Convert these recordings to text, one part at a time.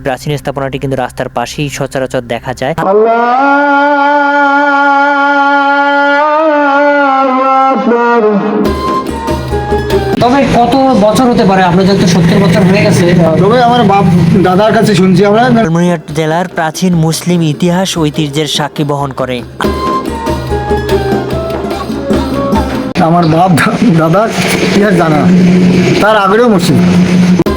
প্রাচীন স্থাপনাটি কিন্তু রাস্তার পাশেই সচরাচর দেখা যায়। তবে কত বছর হতে পারে? আপনার যেহেতু সত্তর বছর হয়ে গেছে। তবে আমার বাপ দাদার কাছে শুনছি আমরা। লালমনিরহাট জেলার প্রাচীন মুসলিম ইতিহাস ঐতিহ্যের সাক্ষী বহন করে। আমার বাপ দা- দাদার ইতিহাস জানা। তার আগেও মসজিদ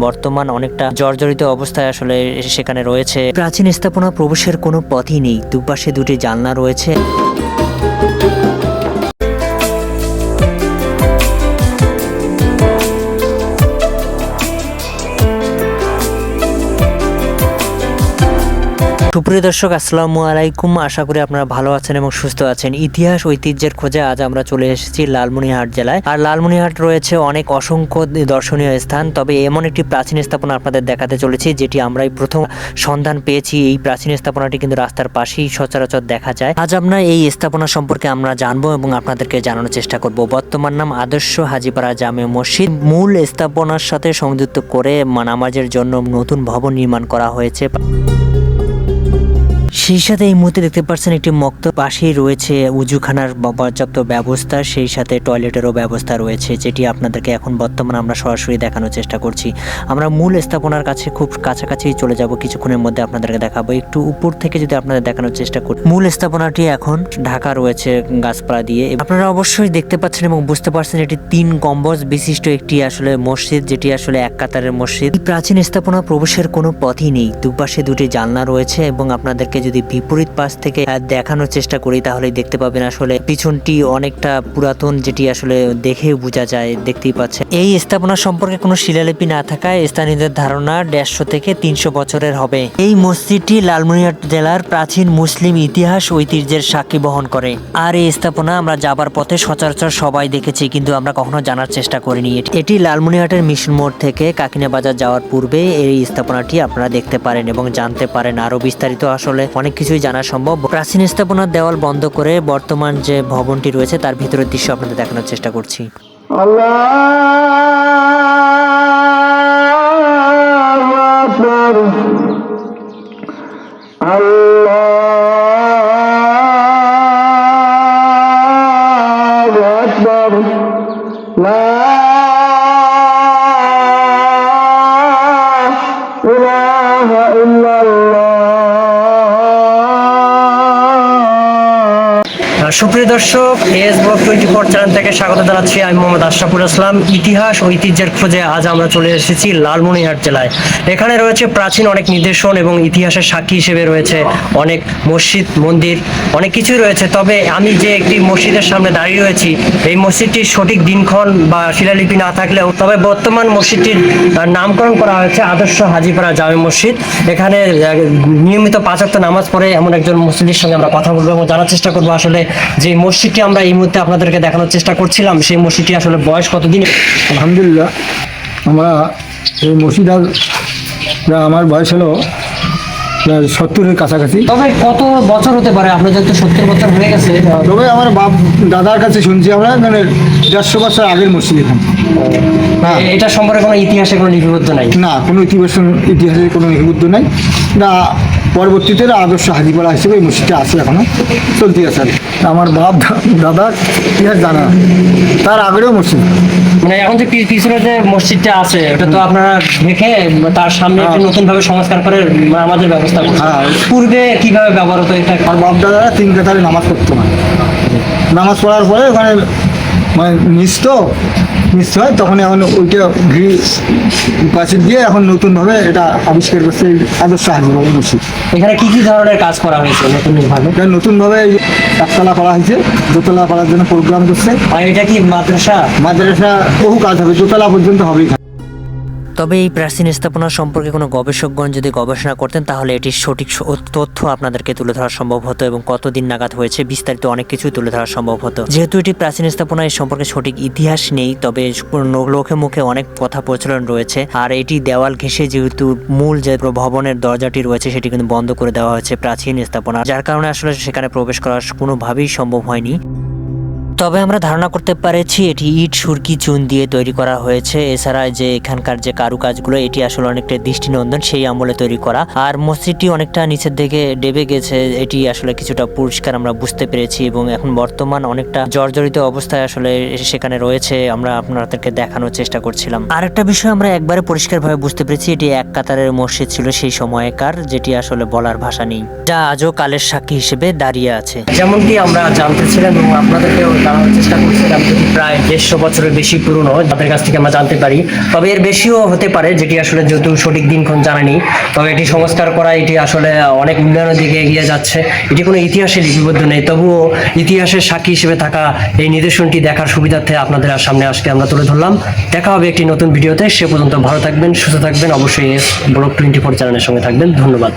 বর্তমান অনেকটা জর্জরিত অবস্থায় আসলে সেখানে রয়েছে। প্রাচীন স্থাপনা প্রবেশের কোনো পথই নেই। দুপাশে দুটি জানলা রয়েছে। সুপ্রিয় দর্শক, আসসালামু আলাইকুম। আশা করি আপনারা ভালো আছেন এবং সুস্থ আছেন। ইতিহাস ঐতিহ্যের খোঁজে আজ আমরা চলে এসেছি লালমনিরহাট জেলায়। আর লালমনিরহাট রয়েছে অনেক অসংখ্য দর্শনীয় স্থান, তবে এমন একটি প্রাচীন স্থাপনা আপনাদের দেখাতে চলেছি, যেটি আমরাই প্রথম সন্ধান পেয়েছি। এই প্রাচীন স্থাপনাটি কিন্তু রাস্তার পাশেই সচরাচর দেখা যায়। আজ আমরা এই স্থাপনা সম্পর্কে আমরা জানব এবং আপনাদেরকে জানানোর চেষ্টা করব। বর্তমান নাম আদর্শ হাজিপাড়া জামে মসজিদ। মূল স্থাপনার সাথে সংযুক্ত করে নামাজের জন্য নতুন ভবন নির্মাণ করা হয়েছে। সেই সাথে এই মুহূর্তে দেখতে পাচ্ছেন একটি মক্ত পাশেই রয়েছে উজুখানার পর্যাপ্ত ব্যবস্থা, সেই সাথে টয়লেটেরও ব্যবস্থা রয়েছে, যেটি আপনাদেরকে এখন বর্তমানে আমরা সরাসরি দেখানোর চেষ্টা করছি। আমরা মূল স্থাপনার কাছে খুব কাছাকাছি চলে যাব, কিছুক্ষণের মধ্যে আপনাদেরকে দেখাবো। একটু উপর থেকে যদি আপনাদের দেখানোর চেষ্টা করি। মূল স্থাপনাটি এখন ঢাকা রয়েছে গাছপালা দিয়ে। আপনারা অবশ্যই দেখতে পাচ্ছেন এবং বুঝতে পারছেন এটি তিন গম্বুজ বিশিষ্ট একটি আসলে মসজিদ, যেটি আসলে এক কাতারের মসজিদ। প্রাচীন স্থাপনা প্রবেশের কোনো পথই নেই। দুপাশে দুটি জানলা রয়েছে এবং আপনাদেরকে যদি বিপরীত পাশ থেকে দেখানোর চেষ্টা করি তাহলে দেখতে পাবেন আসলে পিছনটি অনেকটা পুরাতন, যেটি আসলে দেখে বোঝা যায়, দেখতেই পাচ্ছেন। এই স্থাপনা সম্পর্কে কোনো শিলালিপি না থাকায় স্থানীয়দের ধারণা দেড়শো থেকে তিনশো বছরের হবে। এই মসজিদটি লালমনিরহাট জেলার প্রাচীন মুসলিম ইতিহাস ঐতিহ্যের সাক্ষী বহন করে। আর এই স্থাপনা আমরা যাবার পথে সচরাচর সবাই দেখেছি, কিন্তু আমরা কখনো জানার চেষ্টা করিনি। এটি- লালমনিরহাটের মিশন মোড় থেকে কাকিনা বাজার যাওয়ার পূর্বে এই স্থাপনাটি আপনারা দেখতে পারেন এবং জানতে পারেন। আরও বিস্তারিত আসলে অনেক কিছুই জানা সম্ভব। প্রাচীন স্থাপনার দেওয়াল বন্ধ করে বর্তমান যে ভবনটি রয়েছে, তার ভিতরের দৃশ্য আপনাদের দেখানোর চেষ্টা করছি। সুপ্রিয় দর্শক, S block twenty four channel থেকে স্বাগত জানাচ্ছি। আমি মোহাম্মদ আশরাফুল ইসলাম। ইতিহাস ঐতিহ্যের খোঁজে আজ আমরা চলে এসেছি লালমনিরহাট জেলায়। এখানে রয়েছে প্রাচীন অনেক নিদর্শন এবং ইতিহাসের সাক্ষী হিসেবে রয়েছে অনেক মসজিদ, মন্দির, অনেক কিছুই রয়েছে। তবে আমি যে একটি মসজিদের সামনে দাঁড়িয়ে রয়েছি, এই মসজিদটির সঠিক দিনক্ষণ বা শিলালিপি না থাকলেও, তবে বর্তমান মসজিদটির নামকরণ করা হয়েছে আদর্শ হাজিপাড়া জামে মসজিদ। এখানে নিয়মিত পাঁচাত্ত নামাজ পড়ে এমন একজন মসজিদের সঙ্গে আমরা কথা বলব এবং জানার চেষ্টা করব আসলে যে মসজিদটি আমরা এই মুহূর্তে আপনাদেরকে দেখানোর চেষ্টা করছিলাম সেই মসজিদটি আসলে বয়স কতদিন? আলহামদুলিল্লাহ আমরা এই মসজিদ আর আমার বয়স হলো সত্তরের কাছাকাছি। তবে কত বছর হতে পারে? আপনার যেহেতু সত্তর বছর হয়ে গেছে। তবে আমার বাপ দাদার কাছে শুনছি আমরা মানে দেড়শো বছর আগের মসজিদ এখানে। হ্যাঁ। এটা সম্পর্কে কোনো ইতিহাসে কোনো লিপিবদ্ধ নাই? না কোনো ইতিহাস ইতিহাসের কোনো নিবদ্ধ নাই। না পরবর্তীতে আদর্শ হাজিপাড়া হিসেবে এই মসজিদটা আছে এখনও। চলতে আছে আর আমার বাপ দা- দাদার ইতিহাস জানা। তার আগেও মসজিদ। মানে এখন যে পিছনে যে মসজিদটা আছে ওটা তো আপনারা দেখে তার সামনে একটু নতুন ভাবে সংস্কার করে আমাদের ব্যবস্থা করছে। হ্যাঁ। পূর্বে কীভাবে ব্যবহার হতো এটা আমার বাপ দাদারা তিন কাতারে নামাজ পড়তো। না নামাজ পড়ার পরে ওখানে মানে নিস্ত নিস্ত হয় তখন এখন ওইটা পাশে দিয়ে এখন নতুনভাবে এটা আবিষ্কার করছে আদর্শ হাজিবাবু মসজিদ এখানে কি কি ধরনের কাজ করা হয়েছে নতুন ভাবে এটা নতুনভাবে একতলা করা হয়েছে দোতলা করার জন্য প্রোগ্রাম করছে। আর এটা কি মাদ্রাসা? মাদ্রাসা বহু কাজ হবে দোতলা পর্যন্ত হবেই তবে এই প্রাচীন স্থাপনা সম্পর্কে কোনো গবেষকগণ যদি গবেষণা করতেন, তাহলে এটির সঠিক তথ্য আপনাদেরকে তুলে ধরা সম্ভব হতো এবং কতদিন নাগাদ হয়েছে বিস্তারিত অনেক কিছুই তুলে ধরা সম্ভব হতো। যেহেতু এটি প্রাচীন স্থাপনা এর সম্পর্কে সঠিক ইতিহাস নেই, তবে লোকে মুখে অনেক কথা প্রচলন রয়েছে। আর এটি দেওয়াল ঘেঁষে যেহেতু মূল যে ভবনের দরজাটি রয়েছে, সেটি কিন্তু বন্ধ করে দেওয়া হয়েছে প্রাচীন স্থাপনা। যার কারণে আসলে সেখানে প্রবেশ করা কোনোভাবেই সম্ভব হয়নি। তবে আমরা ধারণা করতে পেরেছি এটি ইট, সুরকি, চুন দিয়ে তৈরি করা হয়েছে। এছাড়া যে এখানকার যে কারুকাজগুলো, এটি আসলে অনেকটা দৃষ্টিনন্দন, সেই আমলে তৈরি করা। আর মসজিদটি অনেকটা নিচের দিকে ডেবে গেছে, এটি আসলে কিছুটা পরিষ্কার আমরা বুঝতে পেরেছি এবং এখন বর্তমান অনেকটা জর্জরিত অবস্থায় আসলে সেখানে রয়েছে, আমরা আপনাদেরকে দেখানোর চেষ্টা করছিলাম। আর একটা বিষয় আমরা একবারে পরিষ্কারভাবে বুঝতে পেরেছি, এটি এক কাতারের মসজিদ ছিল সেই সময়কার, যেটি আসলে বলার ভাষা নেই। যা আজও কালের সাক্ষী হিসেবে দাঁড়িয়ে আছে। যেমনটি আমরা জানতেছিলাম এবং আপনাদেরকেও জানানোর চেষ্টা যেটি প্রায় দেড়শো বছরের বেশি পুরনো তাদের কাছ থেকে আমরা জানতে পারি। তবে এর বেশিও হতে পারে, যেটি আসলে যেহেতু সঠিক দিনক্ষণ জানা নেই। তবে এটি সংস্কার করা, এটি আসলে অনেক উন্নয়নের দিকে এগিয়ে যাচ্ছে। এটি কোনো ইতিহাসে লিপিবদ্ধ নেই, তবুও ইতিহাসের সাক্ষী হিসেবে থাকা এই নিদর্শনটি দেখার সুবিধার্থে আপনাদের আর সামনে আজকে আমরা তুলে ধরলাম। দেখা হবে একটি নতুন ভিডিওতে। সে পর্যন্ত ভালো থাকবেন, সুস্থ থাকবেন। অবশ্যই ব্লক টোয়েন্টি ফোর চ্যানেলের সঙ্গে থাকবেন। ধন্যবাদ।